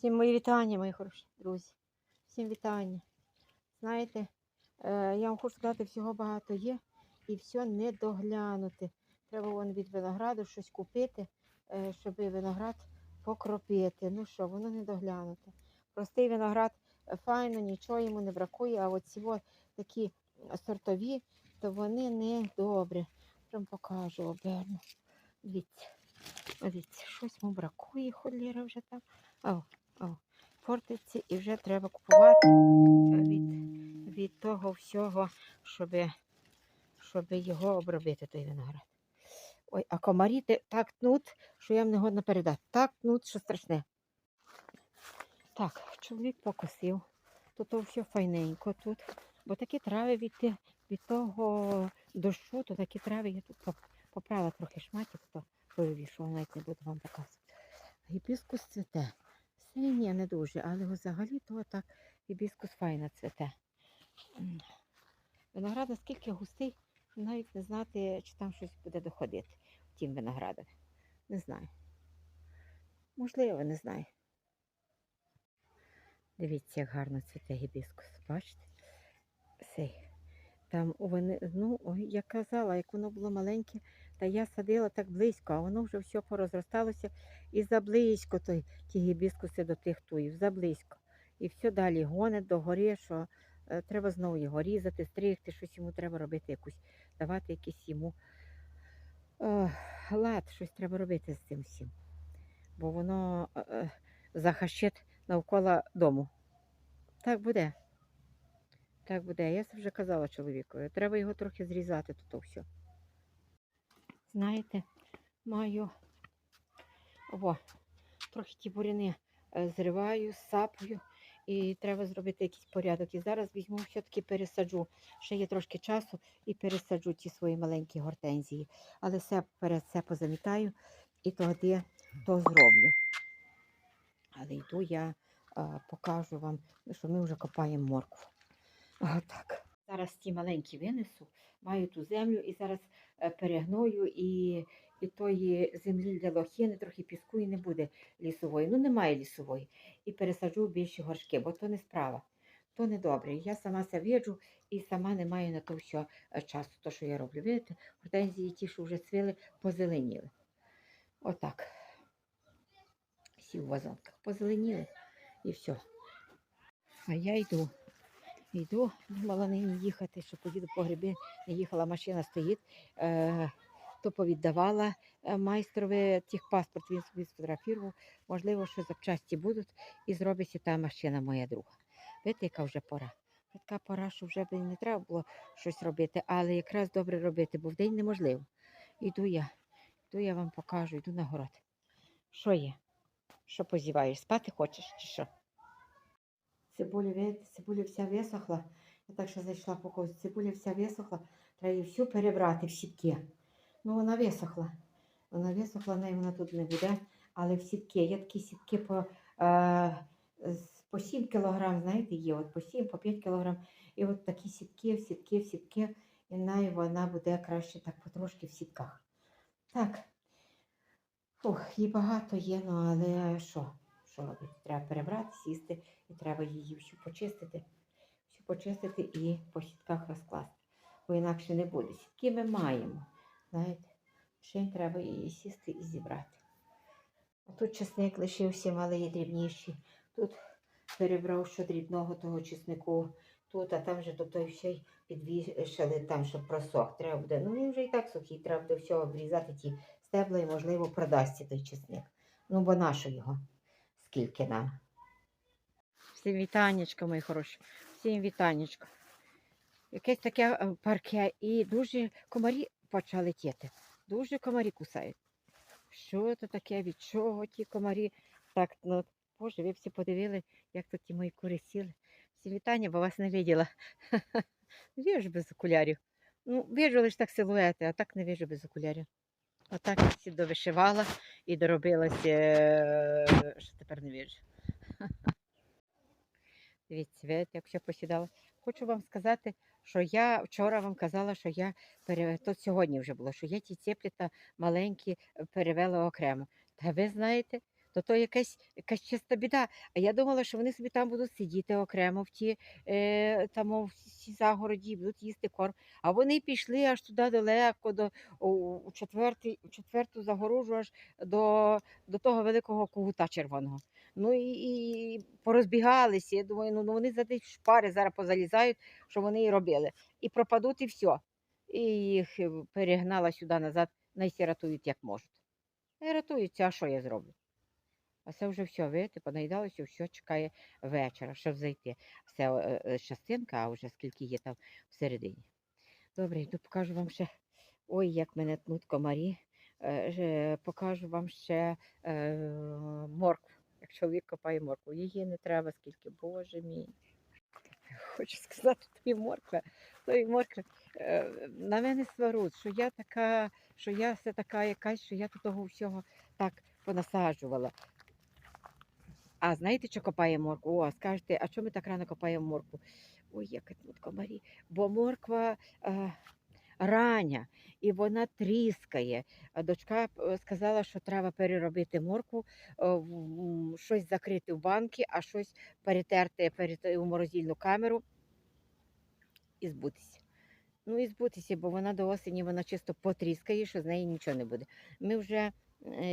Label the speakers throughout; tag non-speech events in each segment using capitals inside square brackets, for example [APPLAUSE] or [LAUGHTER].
Speaker 1: Всім мої вітання, мої хороші друзі. Всім вітання. Знаєте, е, я вам хочу сказати, всього багато є і все не доглянути. Треба вон від винограду щось купити, е, щоб виноград покропити. Ну що, воно не доглянуте. Простий виноград е, файно, нічого йому не бракує, а от ці такі сортові, то вони не добрі. Прям покажу, оберну. Дивіться, дивіться, щось йому бракує, холєра вже там. О, о, портиться і вже треба купувати від, від того всього, щоб, щоб його обробити, той виноград. Ой, а комарі так тнуть, що я не годна передати. Так тнуть, що страшне. Так, чоловік покосив. Тут все файненько тут. Бо такі трави від, від того дощу, то такі трави я тут поправила трохи шматів, то повішувала, навіть не буду вам показувати. Гібіскус цвіте. Синє не дуже, але взагалі то так гібіскус файно цвіте. М. Виноград наскільки густий, навіть не знати, чи там щось буде доходити тім виноградові. Не знаю. Можливо, не знаю. Дивіться, як гарно цвіте гібіскус. Бачите? Сей. Там вони, ну, я казала, як воно було маленьке, та я садила так близько, а воно вже все порозросталося і заблизько той, ті гібіскуси до тих туїв, заблизько. І все далі гонить до гори, що е, треба знову його різати, стригти, щось йому треба робити, якусь, давати якийсь йому е, лад, щось треба робити з цим всім. Бо воно е, е, захащить навколо дому. Так буде. Так буде. Я це вже казала чоловікові. Треба його трохи зрізати тут все. Знаєте, маю о, трохи ті буряни е, зриваю, сапаю, і треба зробити якийсь порядок. І зараз візьму, все-таки пересаджу. Ще є трошки часу і пересаджу ті свої маленькі гортензії. Але все перед це позамітаю і тоді то зроблю. Але йду я е, покажу вам, що ми вже копаємо моркву. Отак. Зараз ті маленькі винесу, маю ту землю і зараз е, перегною і, і тої землі для лохини, трохи піску і не буде лісової. Ну, немає лісової. І пересаджу більші горшки, бо то не справа. То не добре. Я сама це виджу і сама не маю на то все е, часу, то, що я роблю. Видите, гортензії ті, що вже цвіли, позеленіли. Отак. Всі в вазонках позеленіли і все. А я йду. Йду, думала нині їхати, що поїду по гриби. Не їхала, машина стоїть. Е, то повіддавала е, майстрові техпаспорт, він собі сфотографував. Можливо, що запчасті будуть і зробиться та машина моя друга. Видите, яка вже пора. Така пора, що вже б не треба було щось робити, але якраз добре робити, бо вдень неможливо. Йду я, йду я вам покажу, йду на город. Що є? Що позіваєш? Спати хочеш чи що? Цибуля, видите, цибуля вся висохла. Я так що зайшла по когось. Цибуля вся висохла. Треба її всю перебрати в сітки. Ну, вона висохла. Вона висохла, неї вона тут не буде. Але в сітки. Є такі сітки по, е, по 7 кг, знаєте, є от по 7, по 5 кг. І от такі сітки, в сітки, в сітки. І неї вона буде краще так потрошки в сітках. Так. Фух, їй багато є, ну але що? Що робити? Треба перебрати, сісти і треба її всю почистити. Всю почистити і по сітках розкласти. Бо інакше не буде. Сітки ми маємо. Знаєте, ще треба її сісти і зібрати. А тут чесник лишився малий, дрібніший. Тут перебрав що дрібного того чеснику. Тут, а там вже до той ще й підвішали, там, щоб просох. Треба буде. Ну він вже і так сухий, треба буде все обрізати ті стебла і, можливо, продасться той чесник. Ну, бо нащо його? Скільки нам? Всім вітаннячка, мої хороші. Всім вітаннячка. Якесь таке е, парке і дуже комарі почали летіти. Дуже комарі кусають. Що це таке? Від чого ті комарі? Так, ну, боже, ви всі подивили, як тут ті мої кури сіли. Всім вітання, бо вас не виділа. [LAUGHS] Віжу без окулярів. Ну, віжу лише так силуети, а так не віжу без окулярів. Отак я всі довишивала і доробилася, е, що тепер не вірю. [LAUGHS] Дивіться, як все посідало. Хочу вам сказати, що я вчора вам казала, що я пере... то сьогодні вже було, що я ті цеплі та маленькі перевела окремо. Та ви знаєте, то то якась, якась чиста біда. А я думала, що вони собі там будуть сидіти окремо в ті е, там в цій загороді, будуть їсти корм. А вони пішли аж туди далеко, до, у, четвертий, у четверту загорожу, аж до, до того великого кугута червоного. Ну і, і порозбігалися. Я думаю, ну, ну вони за ті шпари зараз позалізають, що вони і робили. І пропадуть, і все. І їх е, перегнала сюди назад, найсі рятують як можуть. І рятуються, а що я зроблю? А це вже все, видите, понаїдалося, все чекає вечора, щоб зайти. Все е, е, частинка, а вже скільки є там всередині. Добре, йду покажу вам ще. Ой, як мене тнуть комарі. Е, Покажу вам ще моркву. Як чоловік копає моркву. Її не треба скільки, боже мій. Хочу сказати, тобі морква, тої моркви. Е, на мене сваруть, що я така, що я все така якась, що я тут того всього так понасаджувала. А знаєте, що копає моркву? О, скажете, а чому ми так рано копаємо моркву? Ой, яка тут комарі. Бо морква е, рання і вона тріскає. Дочка е, сказала, що треба переробити моркву, е, щось закрити в банки, а щось перетерти у морозильну камеру і збутися. Ну і збутися, бо вона до осені вона чисто потріскає, що з неї нічого не буде. Ми вже,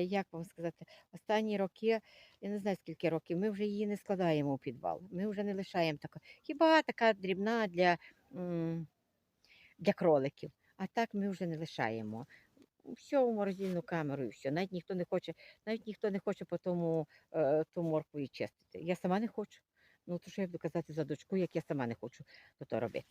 Speaker 1: як вам сказати, останні роки, я не знаю скільки років, ми вже її не складаємо у підвал. Ми вже не лишаємо таку. Хіба така дрібна для, для кроликів. А так ми вже не лишаємо. Все у морозильну камеру і все. Навіть ніхто не хоче, навіть ніхто не хоче по тому е, ту моркву і чистити. Я сама не хочу. Ну, то що я буду казати за дочку, як я сама не хочу то, то робити.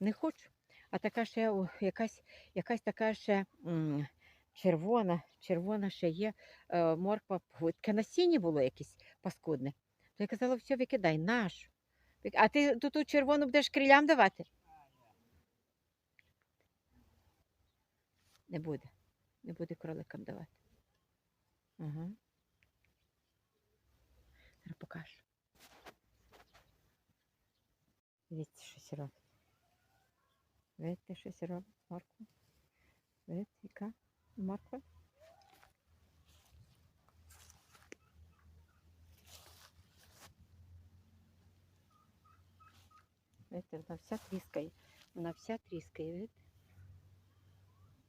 Speaker 1: Не хочу. А така ще якась, якась така ще м, червона, червона ще є е, морква. Таке насіння було якесь паскудне. То я казала, все, викидай, наш. А ти ту, ту червону будеш крилям давати? Не буде. Не буде кроликам давати. Ага. Зараз покажу. Дивіться, щось робить. Видите, щось робить морква. Видите, яка морква? Видите, вона вся тріскає. Вона вся тріскає, видите?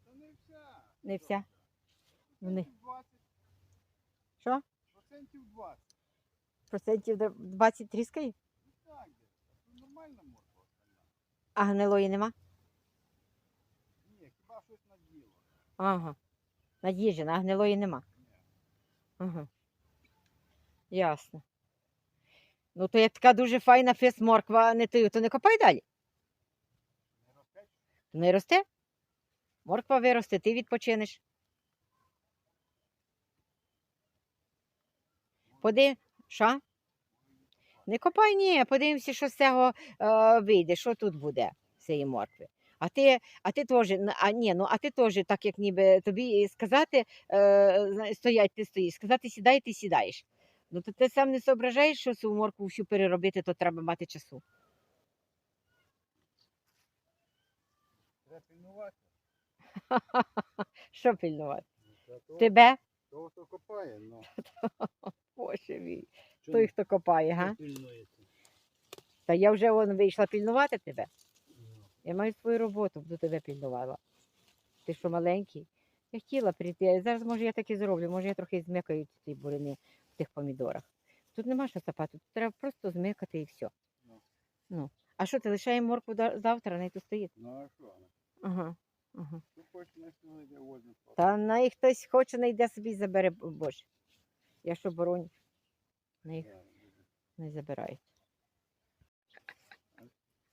Speaker 2: Та не вся.
Speaker 1: Не вся. Вони.
Speaker 2: Процентів 20.
Speaker 1: Що?
Speaker 2: Процентів 20.
Speaker 1: Процентів до 20 тріскає?
Speaker 2: Ну так, де. Нормальна морква.
Speaker 1: А гнилої нема?
Speaker 2: Ні, хіба щось наділо.
Speaker 1: Ага. Надіжена, а гнилої нема. Ага. Ясно. Ну, то як така дуже файна фес морква, не ти, то не копай далі.
Speaker 2: Не росте.
Speaker 1: Не росте. Морква виросте, ти відпочинеш. Подив... Що? Не копай, ні, подивимося, що з цього е, вийде, що тут буде, з цієї моркви. А ти, а ти теж, а, ні, ну, а ти теж, так як ніби тобі сказати, е, стоять, ти стоїш, сказати сідай, ти сідаєш. Ну то ти сам не зображаєш, що цю моркву всю переробити, то треба мати часу.
Speaker 2: Треба пильнувати. [LAUGHS]
Speaker 1: Що пильнувати?
Speaker 2: Та
Speaker 1: Тебе?
Speaker 2: Того, хто копає, ну. [LAUGHS]
Speaker 1: Боже мій. Той, хто копає, га? Та я вже вон вийшла пільнувати тебе. Я маю свою роботу, буду тебе пільнувала. Ти що маленький? Я хотіла прийти. Зараз, може, я так і зроблю, може, я трохи змикаю ці бурини в тих помідорах. Тут нема що сапати, тут треба просто змикати і все.
Speaker 2: Ну.
Speaker 1: Ну. А що, ти лишаємо моркву завтра, не тут стоїть?
Speaker 2: Ну а що?
Speaker 1: Ага. ага.
Speaker 2: Хто хоче на сьогодні де возьме.
Speaker 1: Та най хтось хоче, найде собі і забере, боже. Я що бороню, на їх не забирають.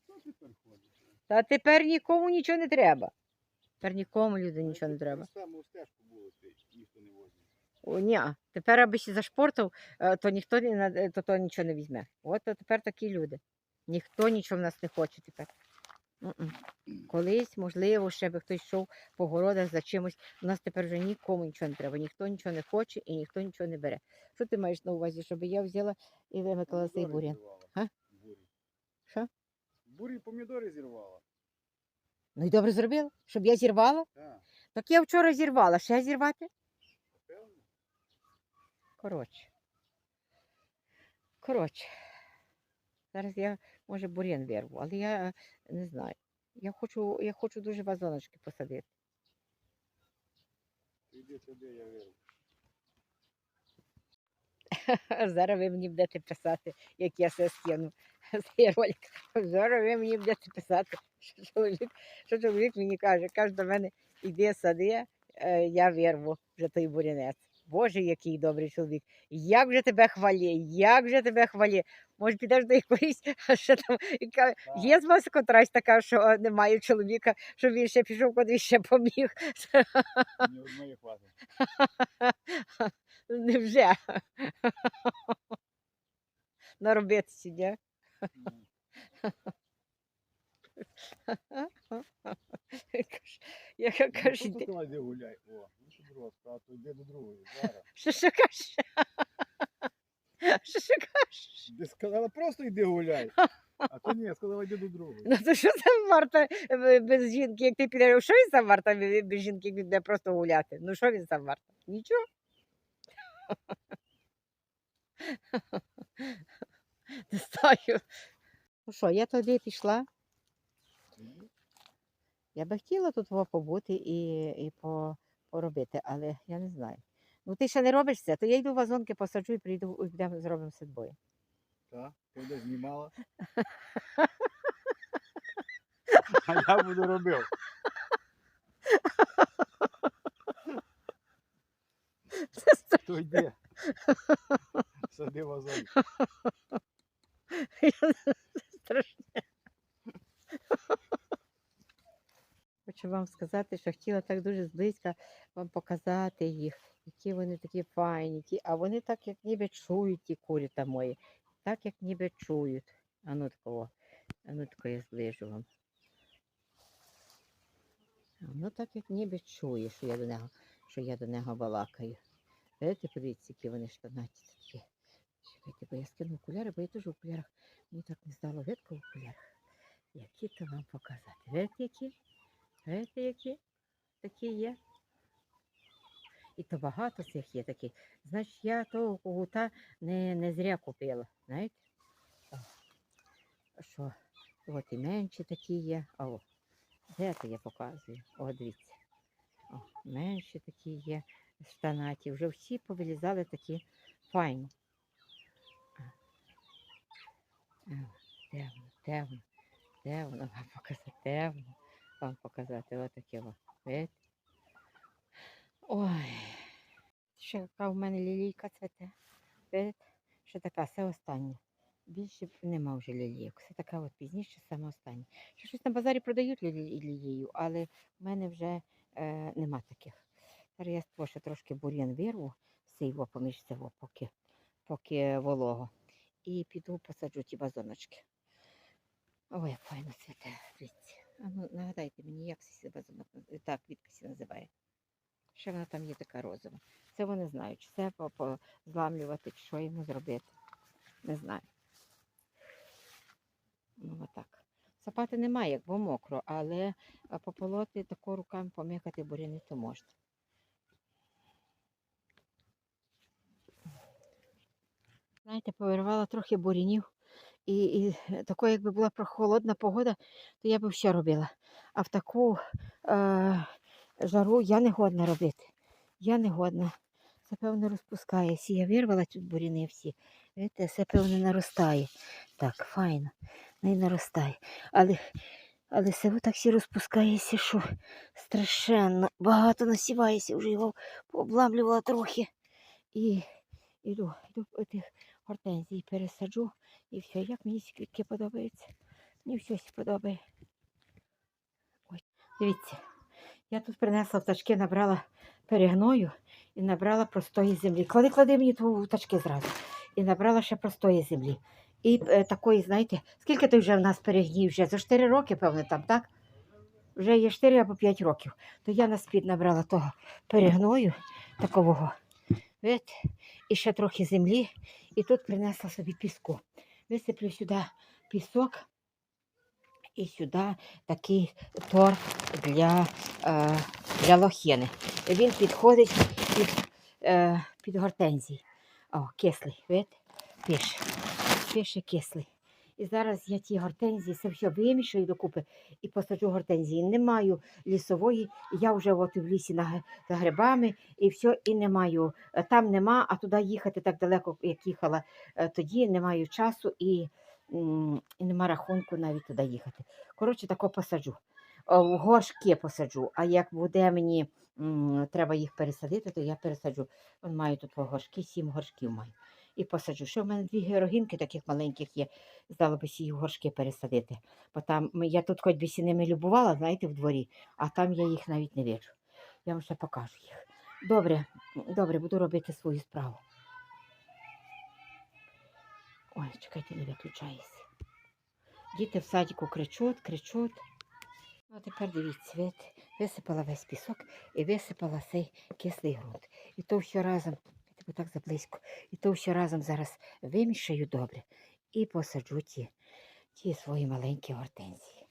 Speaker 2: Хто тепер ходить?
Speaker 1: Та тепер нікому нічого не треба. Тепер нікому люди нічого не треба. О, ні, тепер аби ще зашпортав, е, то ніхто не, е, то, то нічого не візьме. От то тепер такі люди. Ніхто нічого в нас не хоче тепер. М-м. Колись, можливо, ще би хтось йшов по городах за чимось. У нас тепер вже нікому нічого не треба, ніхто нічого не хоче і ніхто нічого не бере. Що ти маєш на увазі, щоб я взяла і вимикала цей бурян?
Speaker 2: зірвала.
Speaker 1: А?
Speaker 2: Бурі.
Speaker 1: Що?
Speaker 2: Бурі помідори зірвала.
Speaker 1: Ну і добре зробила, щоб я зірвала.
Speaker 2: Так,
Speaker 1: Так я вчора зірвала, ще зірвати?
Speaker 2: певно.
Speaker 1: Коротше. Коротше. Зараз я, може, бур'ян вирву, але я е, не знаю. Я хочу, я хочу дуже вазоночки посадити.
Speaker 2: Іди сюди, я вірю. [LAUGHS]
Speaker 1: Зараз ви мені будете писати, як я все скину. [LAUGHS] Цей ролик. Зараз ви мені будете писати, що чоловік, що чоловік мені каже, каже до мене, іди сади, е, я вирву вже той бурянець. Боже, який добрий чоловік. Як же тебе хвалі, як же тебе хвалі. Може, підеш до якоїсь, [LAUGHS] а що там, яка, є з вас котрась така, що немає чоловіка, щоб він ще пішов, куди ще побіг.
Speaker 2: Ні одної хватить.
Speaker 1: Невже? Наробитися, ні?
Speaker 2: Ні.
Speaker 1: Каже- Яка
Speaker 2: Ну,
Speaker 1: каже,
Speaker 2: тут
Speaker 1: «Іди».
Speaker 2: гуляй. О, ну що друга, а то йди до другої. Зараз.
Speaker 1: що що каже? Що що кажеш?
Speaker 2: Ти сказала, просто йди гуляй. А то ні, сказала, йди до другої.
Speaker 1: Ну то що це варта е, без жінки, як ти підеш? Що він сам варта без жінки, як він буде просто гуляти? Ну що він сам варта? Нічого. [LAUGHS] Не знаю. Ну що, я тоді пішла. Я би хотіла тут побути і, і по, поробити, але я не знаю. Ну ти ще не робиш це, то я йду в вазонки посаджу і прийду, і будемо зробимо двоє.
Speaker 2: Так, ти знімала. [LAUGHS] А я буду робив. [LAUGHS] То йди. Сади вазон.
Speaker 1: Страшне. Хочу вам сказати, що хотіла так дуже зблизька вам показати їх, які вони такі файні, а вони так, як ніби чують ті курята мої, так, як ніби чують. А ну такого, а ну тако я зближу вам. Ну так, як ніби чує, що я до нього, що я до нього балакаю. Видите, подивіться, які вони штанаті такі. Чекайте, бо я скину окуляри, бо я теж в окулярах. Мені так не здало видко в окулярах. Які то вам показати? Видите, які? Видите, які? Такі є. І то багато цих є таких. Значить, я того когута не, не зря купила. Знаєте? О, Що? От і менші такі є. А о, де то я показую? О, дивіться. О, менші такі є штанаті. Вже всі повилізали такі файні. Темно, темно, темно, вам показати, темно, вам показати отаке. Видите? Ой, ще яка в мене лілійка цвете. Видите? Ще така, це остання. Більше нема вже лілійок. Це така от пізніше, саме остання. Ще щось на базарі продають лілі- лілію, але в мене вже е, нема таких. Того ще трошки бур'ян вирву, сейво поміж цього, поки, поки волого. І піду посаджу ті вазоночки. Ой, як файно цвіте, дивіться. А ну нагадайте мені, як цей вазонок наз- та квіткася називає. Ще вона там є така розова. Це вони знають, чи це зламлювати, чи що йому зробити. Не знаю. Ну, отак. Сапати немає, бо мокро, але пополоти тако руками пом'якати буряни то можна. Знаєте, повирвала трохи бурянів. І, і тако, якби була прохолодна погода, то я б все робила. А в таку е, жару я не годна робити. Я не годна. Це певно розпускається. Я вирвала тут буряни всі. Видите, все певно наростає. Так, файно. Не наростає. Але, але все так всі розпускається, що страшенно. Багато насівається, вже його пообламлювала трохи. І іду, іду по тих гортензій пересаджу. І все, як мені ці квітки подобаються. Мені все подобає. Ой, дивіться, я тут принесла в тачки, набрала перегною і набрала простої землі. Клади, клади мені в тачки зразу. І набрала ще простої землі. І е, такої, знаєте, скільки той вже в нас перегній? Вже за 4 роки, певне, там, так? Вже є 4 або 5 років. То я на спід набрала того перегною такового. Видите? І ще трохи землі. І тут принесла собі піску. Висиплю сюди пісок і сюди такий торф для, е, для лохини. Він підходить під, е, під гортензії. О, кислий, видите? Пише. Пише кислий. І зараз я ті гортензії все все вимішаю докупи і посаджу гортензії. Не маю лісової, я вже от в лісі на, грибами і все, і не маю. Е, Там нема, а туди їхати так далеко, як їхала е, тоді, не маю часу і, і нема рахунку навіть туди їхати. Коротше, тако посаджу. В горшки посаджу, а як буде мені треба їх пересадити, то я пересаджу. Вон маю тут горшки, сім горшків маю. І посаджу. Ще в мене дві герогінки таких маленьких є. Здалося в горшки пересадити. Бо там я тут хоч би сі ними любувала, знаєте, в дворі, а там я їх навіть не бачу. Я вам ще покажу їх. Добре, добре, буду робити свою справу. Ой, чекайте, не виключається. Діти в садіку кричуть, кричуть. Ну, а тепер дивіться, висипала весь пісок і висипала цей кислий ґрунт. І то все разом, я тебе так заблизько, і то все разом зараз вимішаю добре і посаджу ті, ті свої маленькі гортензії.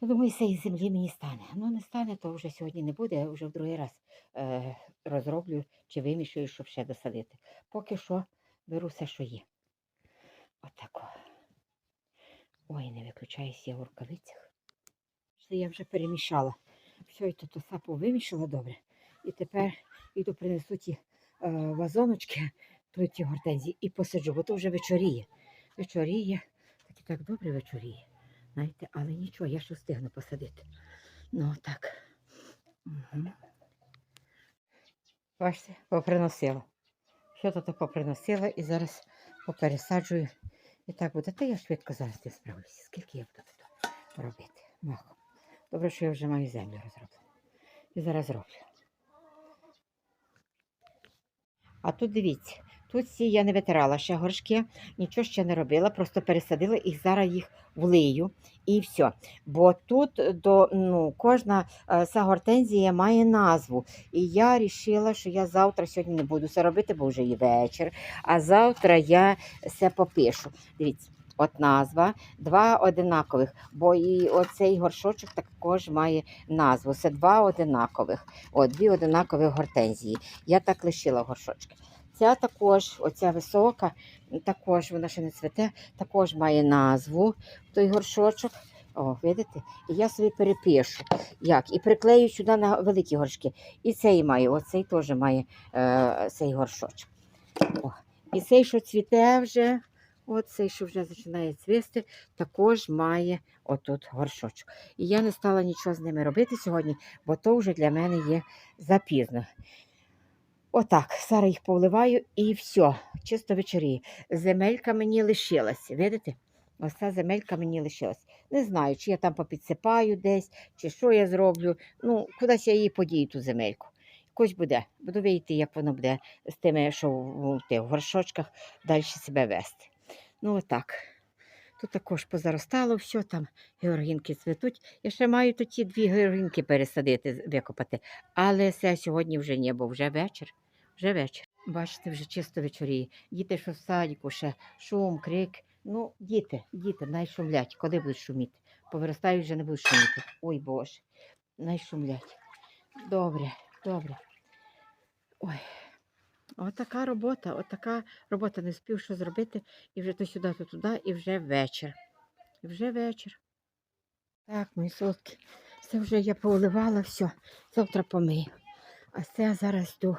Speaker 1: Я думаю, з цієї землі мені стане. Ну, не стане, то вже сьогодні не буде, я вже в другий раз е, розроблю чи вимішую, щоб ще досадити. Поки що беру все, що є. Отако. Ой, не виключаюся я в рукавицях. Я вже перемішала. Все, і тут сапу вимішала добре. І тепер іду принесу ті вазоночки, то ті гортензії, і посаджу, бо то вже вечоріє. Вечоріє, так і так добре вечоріє. Знаєте, але нічого, я ще встигну посадити. Ну так. Угу. Бачите, поприносила. Що тут поприносила і зараз попересаджую. І так буде. Та я швидко зараз не справлюся. Скільки я буду тут робити? Махом. Добре, що я вже маю землю розроблену. І зараз роблю. А тут дивіться, тут ці я не витирала ще горшки, нічого ще не робила, просто пересадила їх, зараз їх влию і все. Бо тут до, ну, кожна е, гортензія має назву. І я вирішила, що я завтра сьогодні не буду це робити, бо вже і вечір. А завтра я все попишу. Дивіться. От назва, два одинакових, бо і оцей горшочок також має назву. Це два одинакових. От, дві одинакові гортензії. Я так лишила горшочки. Ця також, оця висока, також вона ще не цвете, також має назву той горшочок. О, видите? І я собі перепишу. Як? І приклею сюди на великі горшки. І цей має, оцей теж має е, цей горшочок. О. І цей, що цвіте вже, оцей, що вже починає цвісти, також має отут горшочок. І я не стала нічого з ними робити сьогодні, бо то вже для мене є запізно. Отак, зараз їх повливаю і все, чисто вечоріє. Земелька мені лишилась, видите? Ось ця земелька мені лишилась. Не знаю, чи я там попідсипаю десь, чи що я зроблю. Ну, кудись я її подію, ту земельку. Якось буде. Буду вийти, як воно буде з тими, що в, в горшочках далі себе вести. Ну, отак. Тут також позаростало все, там георгінки цвітуть. Я ще маю тут ті дві георгінки пересадити, викопати. Але це сьогодні вже ні, бо вже вечір. Вже вечір. Бачите, вже чисто вечоріє. Діти, що в садіку, ще шум, крик. Ну, діти, діти, най шумлять. Коли будуть шуміти? Повиростають, вже не будуть шуміти. Ой Боже, най шумлять. Добре, добре. Ой. Отака робота, отака робота не спів що зробити. І вже то сюди, то туди, і вже вечір. І вже вечір. Так, мої солодкі, це вже я поливала, все, завтра помию. А це зараз йду,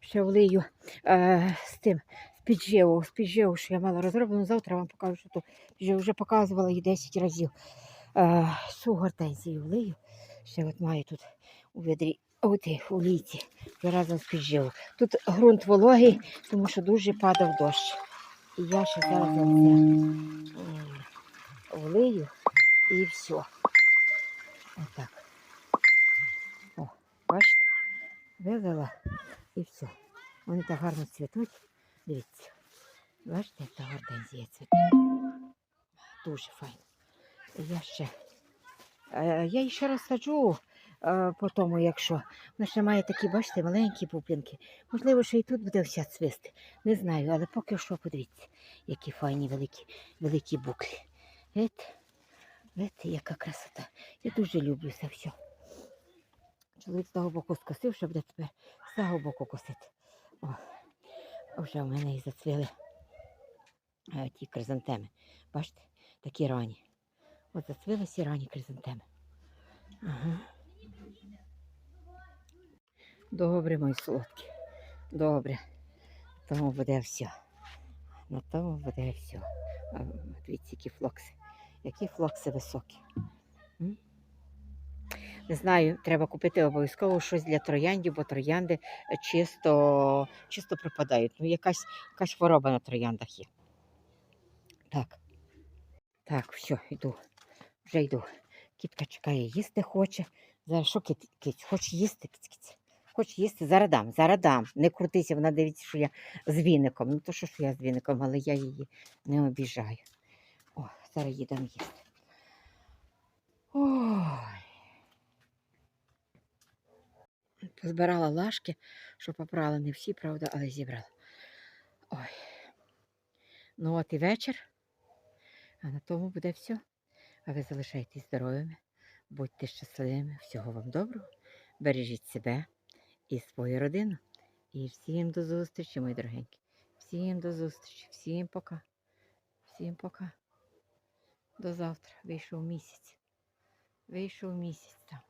Speaker 1: ще влию е, з тим, з підживу, з підживу, що я мала розроблено. Завтра вам покажу, що тут вже, вже показувала її 10 разів. Е, цю гортензію влию. Ще от маю тут у відрі, от у ліці, вже разом з підживу. Тут ґрунт вологий, тому що дуже падав дощ. І я ще зараз це влию і все. Отак. О, бачите? Вивела і все. Вони так гарно цвітуть. Дивіться. Бачите, як та гортензія цвіте. Дуже файно. Я ще. Е, я ще розсаджу е, по тому, якщо. Вона ще має такі, бачите, маленькі пуп'янки. Можливо, що і тут буде вся цвісти. Не знаю, але поки що подивіться, які файні великі, великі буклі. Видите? Яка красота. Я дуже люблю це все. Чоловік з того боку скосив, що буде тепер з того боку косити. О. Вже в мене і зацвіли е, ті кризантеми. Бачите, такі рані. От зацвіли всі рані кризантеми. Ага. Добре, мої солодкі. Добре. Тому буде все. На тому буде все. Дивіться, які флокси. Які флокси високі. Не знаю, треба купити обов'язково щось для трояндів, бо троянди чисто, чисто пропадають. Ну, якась, якась хвороба на трояндах є. Так. Так, все, йду. Вже йду. Кітка чекає, їсти хоче. Зараз що кіт, кіт, хоче їсти, кіць, Хоче їсти, зараз дам, зараз дам. Не крутися, вона дивиться, що я з віником. Ну то що ж я з віником, але я її не обіжаю. О, зараз їй дам їсти. Ой. Позбирала лашки, що попрала не всі, правда, але зібрала. Ой. Ну от і вечір. А на тому буде все. А ви залишайтесь здоровими, будьте щасливими, всього вам доброго, бережіть себе і свою родину. І всім до зустрічі, мої дорогенькі. Всім до зустрічі, всім пока. Всім пока. До завтра. Вийшов місяць. Вийшов місяць там.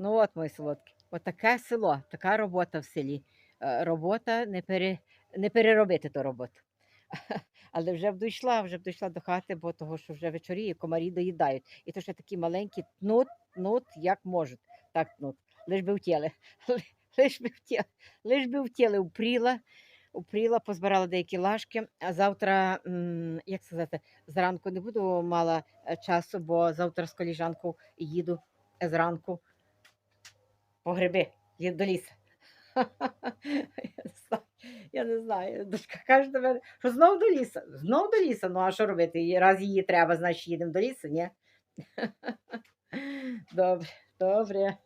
Speaker 1: Ну от, мої солодкі, от таке село, така робота в селі. Е, Робота не, пере, не переробити ту роботу. [LAUGHS] Але вже б дійшла, вже б дійшла до хати, бо того, що вже вечоріє, комарі доїдають. І то ще такі маленькі тнут, тнут, як можуть. Так тнут. Лиш би втіли. [LAUGHS] Лиш би втіли. Лиш би втіли. Упріла, упріла, позбирала деякі лашки. А завтра, як сказати, зранку не буду мала е, часу, бо завтра з коліжанкою їду е, зранку по гриби, до лісу. [LAUGHS] Я не знаю. Дочка каже до мене, що знов до лісу. Знов до лісу. Ну а що робити? Раз її треба, значить їдемо до лісу, ні? [LAUGHS] Добре, добре.